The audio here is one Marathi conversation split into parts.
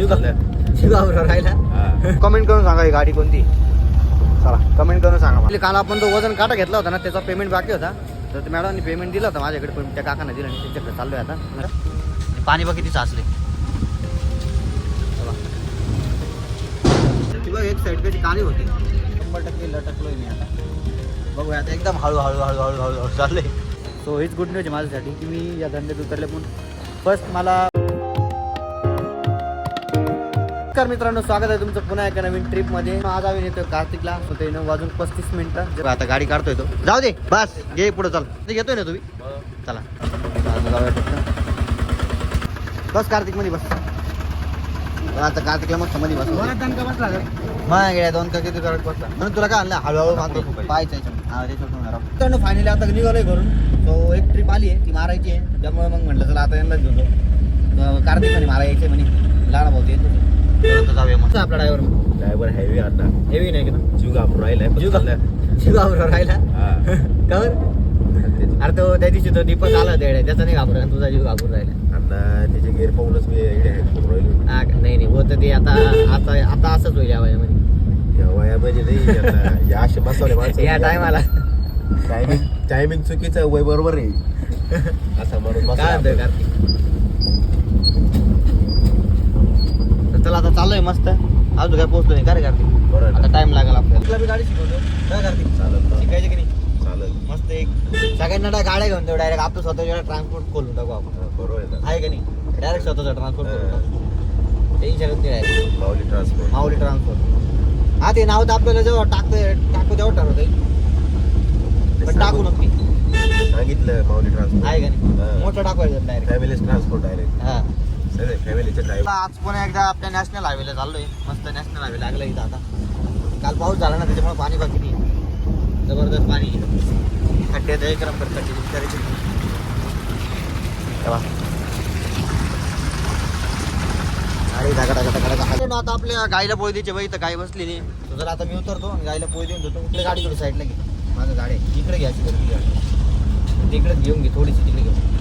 जीव राहिला. कमेंट करून सांगा ही गाडी कोणती? चला कमेंट करून सांगा मला. काल आपण तो वजन काटा घेतला होता ना त्याचा पेमेंट बाकी होता. तर ते मॅडमनी पेमेंट दिलं होतं माझ्याकडे पण त्या काकांना दिलं आणि त्यांच्याकडे चाललोय आता. पाणी बघ किती साचले ती बघ एक साईड कशी काळी होती. शंभर टक्के लटकलोय मी आता. बघूया आता एकदम हळू हळू हळू हळू हळू हळू चाललंय. सो हीच गुड न्यूज आहे माझ्यासाठी की मी या धंद्यात उतरले पण फर्स्ट मला नमस्कार मित्रांनो स्वागत आहे तुमचं पुन्हा एका नवीन ट्रिपमध्ये आज आम्ही येतोय कार्तिकला होते नऊ वाजून पस्तीस मिनिटं. आता गाडी काढतोय तो. जाऊ दे बस घे पुढे चल. ते घेतोय ना तुम्ही? चला. बस कार्तिकमध्ये बस आता कार्तिकला मस्त मध्ये बस मग गेल्या दोन का किती करत बसला? म्हणून तुला काय आणलं? हळूहळू मारतो पाहायचं मित्रांनो फायनली आता निघालोय घरून. तो एक ट्रिप आली आहे ती मारायची आहे. त्यामुळे मग म्हटलं चला आता यांना घेऊन जाऊ. कार्तिक म्हणे मला यायचे म्हणे. लहान भाऊ ते येत जाऊया मग. आपला ड्रायव्हर ड्रायव्हर हेवी आता. हेवी नाही का? जीव घाबरून राहिलाय जीव. जीव घाबरून राहिला? हा. अरे तो त्या दिवशी तो दीपक आला होता त्याचा नाही घाबरून तुझा जीव घाबरून राहिला. आता त्याचे गेअर पाहूनच मी. हा का? नाही नाही. होतं ते आता आता आता असंच होईल या वयामध्ये. या वयामध्ये नाही आता या असे बसवले माणसं या टायमाला टायमिंग टायमिंग चुकीचं वय बरोबर आहे. असं म्हणून बसलो काय म्हणतोय आपण. कार्तिक तर चला आता चाललोय मस्त. अजून काय पोहोचलो नाही. का रे कार्तिक? बरं. आता? टाइम लागेल आपल्याला. तुला गाडी शिकवतो. काय कार्तिक. चालेल. शिकायची की नाही? चालेल. मस्त एक सगळ्यांना डाय- गाड्या घेऊन डायरेक्ट आपलं स्वतःच्या ट्रान्सपोर्ट खोलून टाकू आपण. हा, बरोबर आहे का नाही? डायरेक्ट स्वतःचा ट्रान्सपोर्ट टाकू. टेन्शनच नाही आहे माऊली ट्रान्सपोर्ट माऊली ट्रान्सपोर्ट हा ते नाव तर आपल्याला जेव्हा टाकतं टाकू तेव्हा ठरवत पण टाकू नक्की. सांगितलं माऊली ट्रान्सपोर्ट आहे का नाही. मोठं टाकवायचं डायरेक्ट. Families transport direct. हा. फॅमिलीचे ड्रायव्हर आज पण एकदा आपल्या नॅशनल हायवेला चाललोय. मस्त नॅशनल हायवे लागला इथं आता. काल पाऊस झाला ना त्याच्यामुळे पाणी बाकी नाही. जबरदस्त पाणी खड्डे दही गरम करतात विचारायचे अरे धागा धागा ना आता आपल्या गाईला पोळी द्यायची बाई तर गाय बसली नाही तर जर आता मी उतरतो आणि गाईला पोळी देऊन देतो. इकडे गाडी थोडी साईडला घे. माझं गाडी आहे. इकडे घ्यायची गरज तिकडे घेऊन घे थोडीशी तिकडे घेऊन.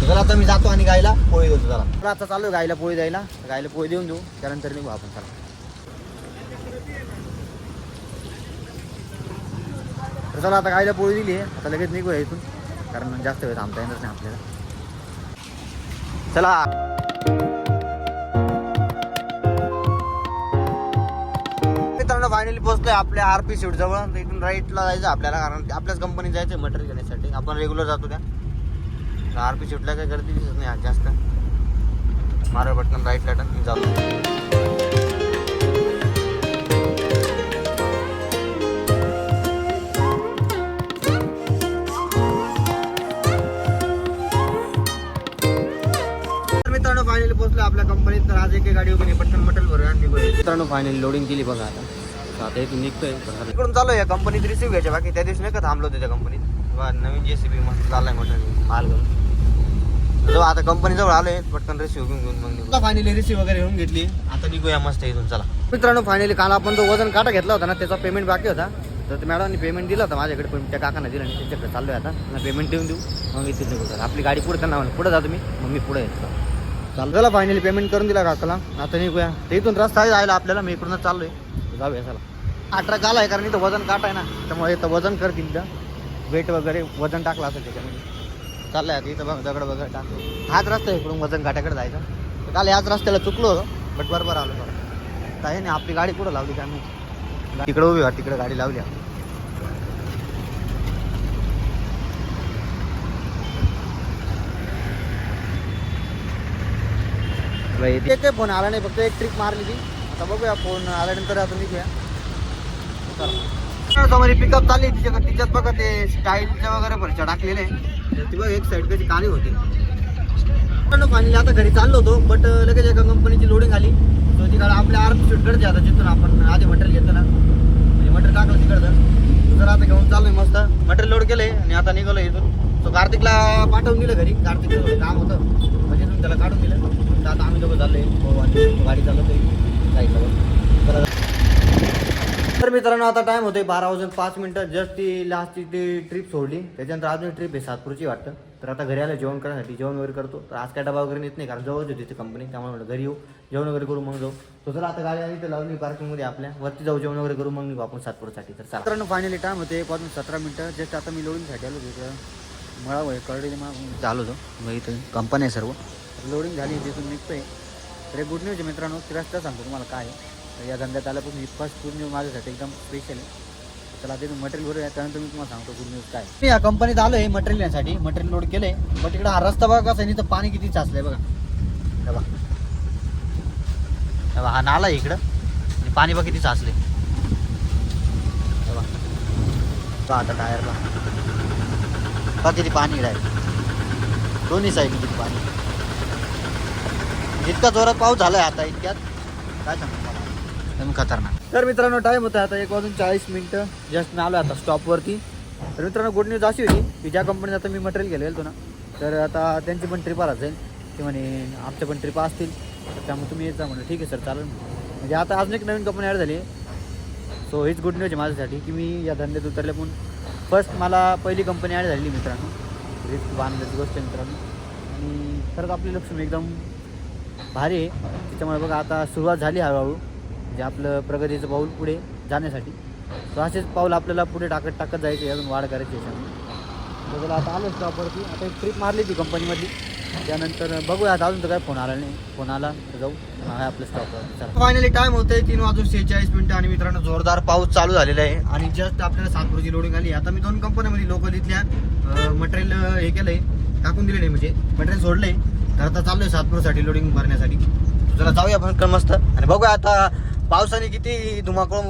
चला आता मी जातो आणि गायला पोळी देतो चला. आता चालू आहे गायला पोळी द्यायला. गायला पोळी देऊन देऊ. त्यानंतर निघू आपण चला. तर चला आता गायला पोळी दिली आहे. आता लगेच निघूया इथून. कारण जास्त वेळ थांबता येणार नाही आपल्याला. चला. मित्रांनो फायनली पोहोचलोय आपल्या आर पी सीट जवळ इथून राईटला जायचं आपल्याला कारण आपल्याच कंपनीत जायचं मटेरियल घेण्यासाठी. आपण रेग्युलर जातो त्या. आर पी काय गर्दी दिसत नाही आज जास्त? मारा पटकन राईटला टन जातो तर मित्रांनो फायनली पोहोचलो आपल्या कंपनीत तर आज एक गाडी वगैरे पटकन मटेरियल भर आणि निघूया मित्रांनो फायनली लोडिंग केली बघा आता. तर आता इथून निघतोय. इकडून चालू या कंपनीत रिसिव्ह घ्यायच्या. बाकी त्या दिवशी नाही का थांबलो होतो त्या कंपनीत वा नवीन जे सी बी मस्त चाललाय मोठं. माल घेऊन. जो आता कंपनी जवळ आलोय पटकन रिसिव्ह घेऊन घेऊन मग निघू. फायनली रिसिव्ह वगैरे घेऊन घेतली? आता निघूया मस्त इथून चला. मित्रांनो फायनली काल आपण जो वजन काटा घेतला होता ना त्याचा पेमेंट बाकी होता. तर ते मॅडमनी पेमेंट दिलं होतं माझ्याकडे पण त्या काकांना दिलं आणि त्यांच्याकडे चाललोय आता. पेमेंट देऊन देऊ. मग इथे निघू सर. आपली गाडी पुढे त्यांना पुढे जा तुम्ही. मग मी पुढे येतो. चालू चला फायनली पेमेंट करून दिला काकाला. आता निघूया. ते इथून रस्ता आहे जायला आपल्याला मी इकडूनच चाललोय. जाऊया चला. अठरा काल आहे कारण इथं वजन काट आहे ना. त्यामुळे इथं वजन करतील इथं वेट वगैरे वजन टाकलं असं त्याच्यामध्ये. चाललंय आता इथं बघ दगड वगैरे टाकतो हाच रस्ता आहे इकडून वजन काट्याकडे जायचा. तर काल याच रस्त्याला चुकलो होतो बट बरोबर आलो बरं काही नाही आपली गाडी कुठं लावली काय माहिती? तिकडे उभी वाट तिकडे गाडी लावली आपण. फोन आला नाही फक्त एक ट्रिप मारली ती. आता बघूया फोन आल्यानंतर आता निघूया. पिकअप चालली तिच्या तिच्यात बघा ते स्टाईलच्या वगैरे भरच्या टाकलेले ती बघ एक साईड कशी काळी होती. फायनली आता घरी चाललो होतो बट लगेच एका कंपनीची लोडिंग आली. तर तिकडे आपल्या आर्म शूटकडे आता जिथून आपण आधी मटेरियल घेतलं ना. म्हणजे मटेरियल टाकलं तिकडचं. तर आता घेऊन चाललोय मस्त. मटेरियल लोड केलंय आणि आता निघालो इथून. तो कार्तिकला पाठवून दिलं घरी. कार्तिकचं काम होतं. म्हणजे त्याला काढून दिलं. तर आता आम्ही दोघं चाललोय. भाऊ आणि गाडी चालवतोय. काही तर मित्रांनो आता टाइम होतोय बारा वाजून पाच मिनिटं. जस्ट ती लास्टची ती ट्रिप सोडली. त्याच्यानंतर अजून ट्रिप आहे सातपूरची वाटतं. तर आता घरी आलं जेवण करण्यासाठी. जेवण वगैरे करतो. तर आज काय डबा वगैरे नेत नाही कारण जवळच होती ती कंपनी त्यामुळे म्हटलं घरी येऊ. जेवण वगैरे करू मग जाऊ. तो चला आता गाडी आली तर लावली पार्किंगमध्ये आपल्या. वरती जाऊ जेवण वगैरे करू मग निघू आपण सातपूरसाठी. तर चला. मित्रांनो फायनली टाइम होते एक वाजून सतरा मिनटं. जस्ट आता मी लोडिंगसाठी आलो तिथं. मळा वय कळडी मग चालू होतो मग इथं कंपनी आहे सर्व. लोडिंग झाली तिथून निघतोय. तर एक गुड न्यूज मित्रांनो ती रस्ता सांगतो तुम्हाला काय आहे. तर या धंद्यात आला पण फर्स्ट गुड न्यूज माझ्यासाठी एकदम स्पेशल आहे. चला ते मटेरियल भरूया. त्यानंतर मी तुम्हाला सांगतो गुड न्यूज काय मी या कंपनीत आलो आहे मटेरियल यासाठी मटेरियल लोड केलंय. बट इकडे हा रस्ता बघा कसा नाही तर पाणी किती साचलंय बघा. बघा. बघा, हा नाला आहे इकडं. आणि पाणी बघा किती साचले बघा. आता टायर बघा किती पाणी आहे दोन्ही साईडने किती पाणी इतका जोरात पाऊस झालाय आता इतक्यात. काय सांगतो एकदम खतरनाक. तर मित्रांनो टाइम होता आता एक वाजून चाळीस मिनिटं. जस्ट मी आलो आता स्टॉपवरती तर मित्रांनो गुड न्यूज अशी होती की ज्या कंपनीत आता मी मटेरियल गेलो गेलो ना तर आता त्यांची पण ट्रिप आला जाईल ते म्हणे आमच्या पण ट्रिप असतील. तर त्यामुळे तुम्ही येत जा म्हणलं ठीक आहे सर चालेल म्हणजे आता अजून एक नवीन कंपनी ॲड झाली सो हीच गुड न्यूज आहे माझ्यासाठी की मी या धंद्यात उतरले पण फर्स्ट मला पहिली कंपनी ॲड झालेली मित्रांनो. रिस्क बांधल्याची गोष्ट आहे मित्रांनो. आणि खरंच आपली लक्ष्मी एकदम भारी आहे. त्याच्यामुळे बघा आता सुरुवात झाली हळूहळू. म्हणजे आपलं प्रगतीचं पाऊल पुढे जाण्यासाठी. तर असेच पाऊल आपल्याला पुढे टाकत टाकत जायचे अजून वाढ करायची याच्यामध्ये तर त्याला आता आलो स्टॉपवरती आता एक ट्रिप मारली ती कंपनीमधली त्यानंतर बघूया आता अजून तर काय फोन आला नाही. फोन आला तर जाऊ. आहे आपलं स्टॉपवर फायनली टाइम होतंय तीन वाजून सेहेचाळीस मिनिटं आणि मित्रांनो जोरदार पाऊस चालू झालेला आहे. आणि जस्ट आपल्याला सातपूरची लोडिंग आली. आता मी दोन कंपन्यामध्ये लोकल इथल्या मटेरियल हे केलं आहे टाकून दिलेलं आहे म्हणजे. मटेरियल सोडलंय. तर आता चाललोय सातपूरसाठी लोडिंग भरण्यासाठी. चला जाऊया आपण मस्त आणि बघूया आता पावसाने किती धुमाकूळ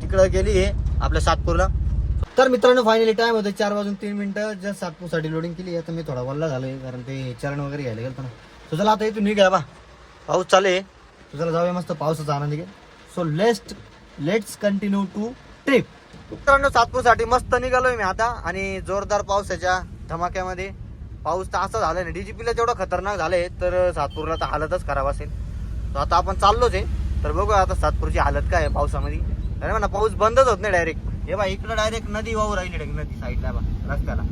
तिकडं गेली आहे आपल्या सातपूरला. तर मित्रांनो फायनली टाइम होतो चार वाजून तीन मिनिटं. जस्ट सातपूरसाठी लोडिंग केली. आहे तर मी थोडा वल्ला झालोय कारण ते चरण वगैरे घ्यायला गेलं ना. तो चला आता इथून निघा बा. पाऊस चालू आहे. तो चला जाऊया मस्त पावसाचा आनंद घे so lest let's continue to trip मित्रांनो सातपूरसाठी मस्त निघालोय मी आता. आणि जोरदार पावसाच्या धमाक्यामध्ये. पाऊस तर असा झालाय ना डीजीपीला जेवढं खतरनाक झालंय तर सातपूरला तर हालतच खराब असेल. तर आता आपण चाललोच आहे. तर बघूया आता सातपूरची हालत काय आहे पावसामध्ये. अरे म्हणा पाऊस बंदच होत नाही डायरेक्ट हे बा इकडं डायरेक्ट नदी वाहू राहिली नदी साईडला बा रस्त्याला.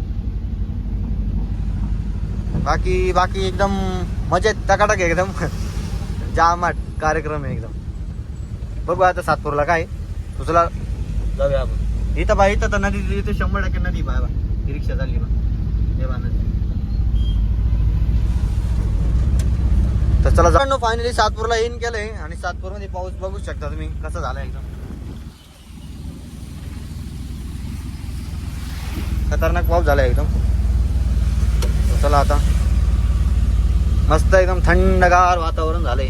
बाकी बाकी एकदम मजेत टकाटक एकदम. जामाट कार्यक्रम आहे एकदम. बघू आता सातपूरला काय तुझला जाऊया आपण. इथं बा इथं तर नदी इथं शंभर टक्के नदी बा ही रिक्षा चालली बा हे बा नदी तर चला फायनली सातपूरला येईन केलंय आणि सातपूरमध्ये पाऊस बघू शकता तुम्ही कसं झालं एकदम. खतरनाक पाऊस झाला एकदम. चला आता. मस्त एकदम थंडगार वातावरण झालंय.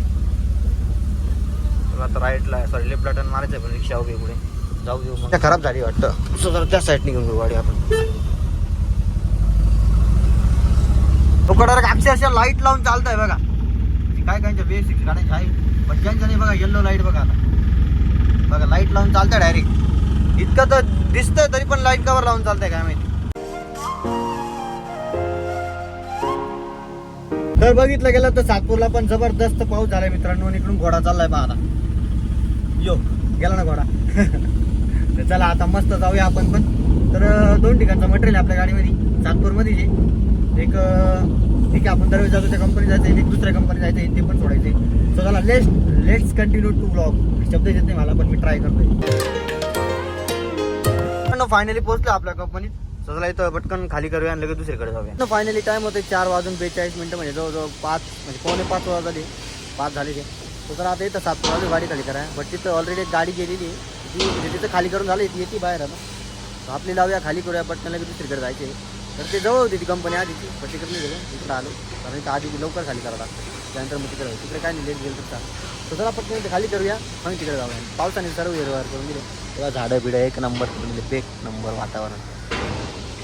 आता राईटला सॉरी लेफ्टला टर्न मारायचं पण रिक्षा उभी पुढे. जाऊ देऊ मग. खराब झाली वाटतं. जरा त्या साईडने घेऊन घेऊ गाडी आपण. तुकडा अक्षरशः लाइट लावून चालतंय बघा. ती काय कायच्या बेसिक गाड्यांची आहे. पण ज्यांच्या नाही बघा येल्लो लाइट बघा आता. बघा लाइट लावून चालतंय डायरेक्ट इतकं तर दिसतंय तरी पण लाइट कवर लावून चालतंय काय माहिती. तर बघितलं गेलं तर सातपूरला पण जबरदस्त पाऊस झालाय मित्रांनो इकडून घोडा चाललाय पहा आता. यो गेला ना घोडा. तर चला आता मस्त जाऊया आपण पण. तर दोन ठिकाणचं मटेरियल आपल्या गाडीमध्ये सातपूरमध्ये जे एक ठीक आहे आपण दरवेळेस जातो त्या कंपनी जायचं एक दुसऱ्या कंपनी जायचं ते पण सोडायचे. सो चला let's let's continue to blog शब्द येत नाही मला पण मी ट्राय करतोय. फायनली पोहोचलो आपल्या कंपनीत सो चला इथं पटकन खाली करूया आणि लगेच दुसरीकडे जाऊया. फायनली टाइम होते चार वाजून बेचाळीस मिनिटं म्हणजे जवळजवळ पाच म्हणजे पावणे पाच वाजता झाली. पाच झाले ते. तो तर आता इथं सात वाजता गाडी खाली करा. बट तिथं ऑलरेडी एक गाडी गेलेली ती म्हणजे तिथं खाली करून झाली ती येते बाहेर आता. आपली लावूया खाली करूया पटकन लगेच दुसरीकडे जायचे तर ते जवळ होती ती कंपनी आधीची पण तिकडे नाही गेलो. तिकडे आलो. कारण इथं आधी लवकर खाली करा त्यानंतर मग तिकडे तिकडे काय नाही. लेट गेलं तर तर चला पटकन इथे खाली करूया. मग तिकडे जाऊया. पावसाने सर्व हिरवार करून दिले. तेव्हा झाडं बिडं एक नंबर करून दिले. एक नंबर वातावरण.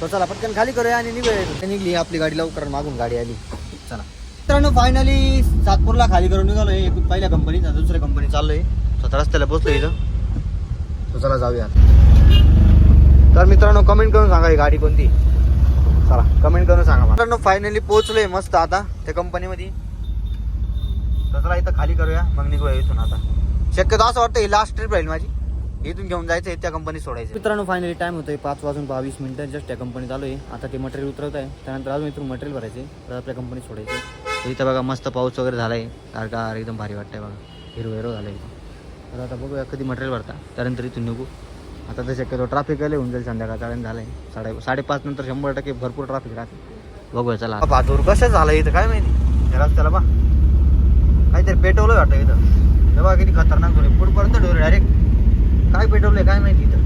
तर चला पटकन खाली करूया आणि निघूया निघली. आपली गाडी लवकर मागून गाडी आली. चला. मित्रांनो फायनली सातपूरला खाली करून निघालोय. एक पहिल्या कंपनीत आता दुसऱ्या कंपनी चाललोय. स्वतः रस्त्याला पोहोचलो इथं. तर चला जाऊया. तर मित्रांनो कमेंट करून सांगा ही गाडी कोणती? चला कमेंट करून सांगा मित्रांनो फायनली पोहोचलोय मस्त आता त्या कंपनीमध्ये तर चला इथं खाली करूया मग निघूया इथून आता. शक्यतो असं वाटतं ही लास्ट ट्रिप राहील माझी. इथून घेऊन जायचं आहे त्या कंपनी सोडायचं मित्रांनो फायनली टाइम होतोय पाच वाजून बावीस मिनिटं. जस्ट त्या कंपनी चालू आहे. आता ते मटेरियल उतरत आहे. त्यानंतर अजून इथून मटेरियल भरायचे तर आपल्या कंपनी सोडायचे इथं बघा मस्त पाऊस वगैरे झाला आहे कार एकदम भारी वाटतंय बघा. हिरो हिरो झालं आहे तर आता बघूया कधी मटेरियल भरता. त्यानंतर इथून निघू. आता तर शक्यतो ट्रॅफिक आले होऊन जाईल संध्याकाळचा टाइम झालं आहे साडे साडेपाच नंतर शंभर टक्के भरपूर ट्रॅफिक राहते. बघूया चला. बहादूर कसं झालं इथं काय माहिती? रस्त्याला बा. काहीतरी पेटवलं वाटतं इथं. तेव्हा किती खतरनाक धुरे. पुढपर्यंत डोरे डायरेक्ट काय पेटवलंय काय माहिती इथं?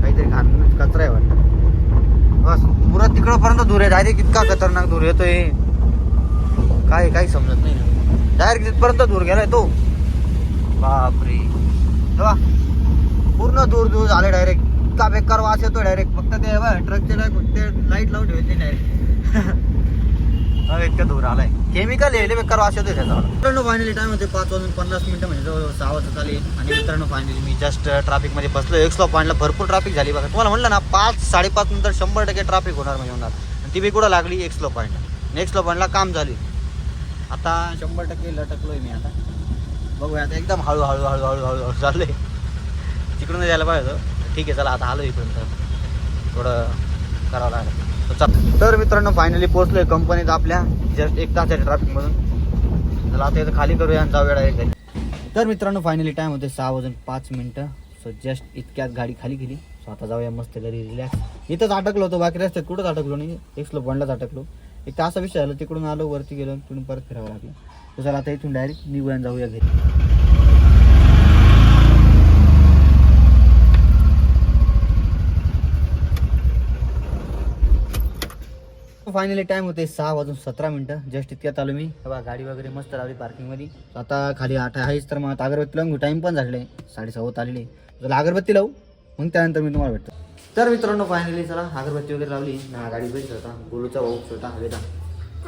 काहीतरी घाण कचरा आहे वाटतं. बस पुरा तिकडपर्यंत आहे. डायरेक्ट इतका खतरनाक धूर येतोय. काय काही समजत नाही डायरेक्ट तिथपर्यंत धूर गेलाय तो. बापरे. तेव्हा पूर्ण दूर दूर झाले डायरेक्ट इतका बेकार वास येतो डायरेक्ट फक्त ते ट्रकचे ते लाइट लावून ठेवते डायरेक्ट इतकं दूर आलाय. केमिकल आहे बेकार वास येतोय त्याचा. मित्रांनो फायनली टाइम होते पाच वाजून पन्नास मिनिटं म्हणजे जवळ सहा वाजता आली. आणि मित्रांनो फायनली मी जस्ट ट्रॅफिकमध्ये बसलो एक स्लॉप पॉईंटला भरपूर ट्रॅफिक झाली. बघा तुम्हाला म्हटलं ना पाच साडेपाच नंतर शंभर टक्के ट्रॅफिक होणार म्हणजे होणार. आणि ती बी कुठं लागली? एक स्लॉप पॉईंटला नेक्स्ट स्लॉप पॉईंटला काम झाली. आता शंभर टक्के लटकलोय मी आता. बघूया आता एकदम हळू हळू हळू हळू हळू हळू चाललंय. तिकडून जायला पाहिजे होतं. ठीक आहे चला आता आलो इकडून थोडं करावं लागलं. तर मित्रांनो फायनली पोहोचलोय कंपनीत आपल्या. जस्ट एक तास आहे ट्रॅफिकमधून चला आता इथं खाली करूया आणि जाऊया डायरेक्ट तर मित्रांनो फायनली टाइम होते सहा वाजून पाच मिनटं. सो जस्ट इतक्यात गाडी खाली गेली सो आता जाऊया मस्त घरी रिलॅक्स इथंच अटकलो होतो बाकी रस्त्यात कुठंच अटकलो नाही. एक स्लो बंडलाच अटकलो. एक तर असा विषय झाला तिकडून आलो वरती गेलो तिकडून परत फिरावं लागलं. तर चला आता इथून डायरेक्ट निघून जाऊया घरी. फायनली टाइम होते सहा वाजून सतरा मिनिटं. जस्ट इतक्यात आलो मी. बघा गाडी वगैरे मस्त लावली पार्किंगमध्ये आता खाली आठ आहेच तर मग आता अगरबत्ती लावून टाइम पण झालेला आहे साडेसहा आलेली. चला अगरबत्ती लावू. मग त्यानंतर मी तुम्हाला भेटतो. तर मित्रांनो फायनली चला अगरबत्ती वगैरे लावली. ना गाडी भेट होता गुरुचा भाऊ छोटा हवेचा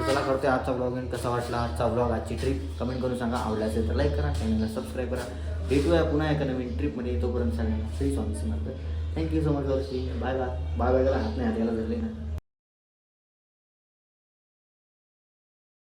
चला करतोय आजचा ब्लॉग कसा वाटला आजचा ब्लॉग आजची ट्रिप कमेंट करून सांगा. आवडला असेल तर लाईक करा. चॅनलला सबस्क्राईब करा. भेटूया पुन्हा एका नवीन ट्रिपमध्ये तोपर्यंत सगळ्यांना free song thank you so much वर्षी बाय बाय बाय बायला हात नाही हात यायला धरले ना.